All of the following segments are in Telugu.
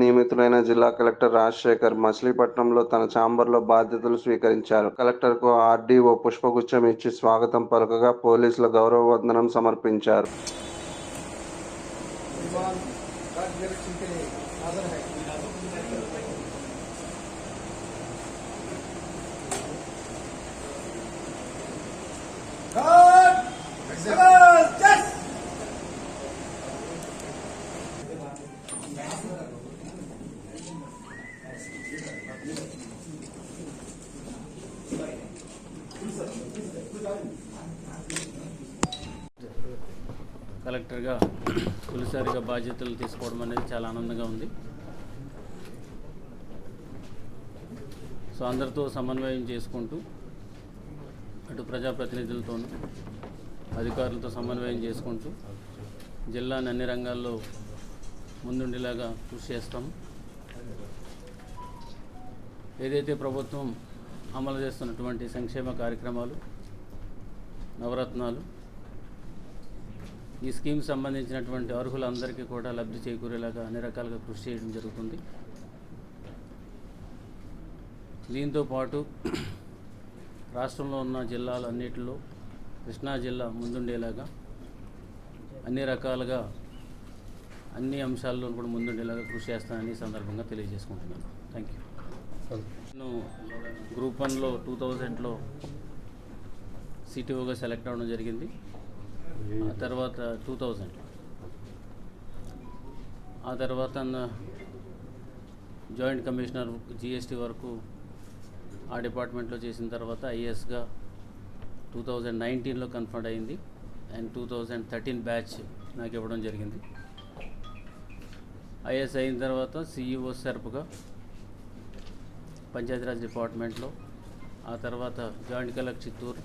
నియమితులైన జిల్లా కలెక్టర్ రాజశేఖర్ మచిలీపట్నంలో తన ఛాంబర్లో బాధ్యతలు స్వీకరించారు. కలెక్టర్కు ఆర్డీఓ పుష్పగుచ్చం ఇచ్చి స్వాగతం పలుకగా పోలీసుల గౌరవ వందనం సమర్పించారు కలెక్టర్గా తొలిసారిగా బాధ్యతలు తీసుకోవడం అనేది చాలా ఆనందంగా ఉంది. సో అందరితో సమన్వయం చేసుకుంటూ అటు ప్రజాప్రతినిధులతోనూ అధికారులతో సమన్వయం చేసుకుంటూ జిల్లాని అన్ని రంగాల్లో ముందుండేలాగా కృషి చేస్తాము ఏదైతే ప్రభుత్వం అమలు చేస్తున్నటువంటి సంక్షేమ కార్యక్రమాలు నవరత్నాలు. ఈ స్కీమ్ సంబంధించినటువంటి అర్హులందరికీ కూడా లబ్ధి చేకూరేలాగా అన్ని రకాలుగా కృషి చేయడం జరుగుతుంది. దీంతో పాటు రాష్ట్రంలో ఉన్న జిల్లాలన్నిటిలో కృష్ణా జిల్లా ముందుండేలాగా అన్ని రకాలుగా అన్ని అంశాల్లో కూడా ముందుండేలాగా కృషి చేస్తానని ఈ సందర్భంగా తెలియజేసుకుంటున్నాను. థ్యాంక్ యూ నేను గ్రూప్ వన్లో టూ థౌజండ్లో సిటీఓగా సెలెక్ట్ అవ్వడం జరిగింది. ఆ తర్వాత టూ థౌజండ్. ఆ తర్వాత జాయింట్ కమిషనర్ జిఎస్టీ వరకు ఆ డిపార్ట్మెంట్లో చేసిన తర్వాత ఐఏఎస్గా టూ థౌజండ్ నైన్టీన్లో కన్ఫర్మ్ అయింది. And two thousand thirteen batch నాకు ఇవ్వడం జరిగింది. ఐఏఎస్ అయిన తర్వాత సిఇఓ సెర్ప్గా పంచాయతీరాజ్ డిపార్ట్మెంట్లో ఆ తర్వాత జాయింట్ కలెక్టర్ చిత్తూరు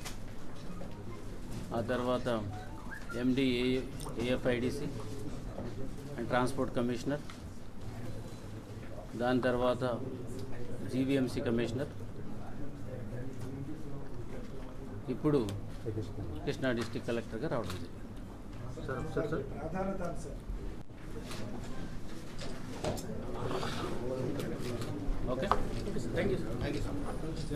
तरवा एमडी एएफडीसी अं ट्रांसपोर्ट कमीशनर दा तरवा जीवीएमसी कमीशनर इपड़ कृष्णा डिस्ट्रिक कलेक्टर का रावे okay thank you sir thank you sir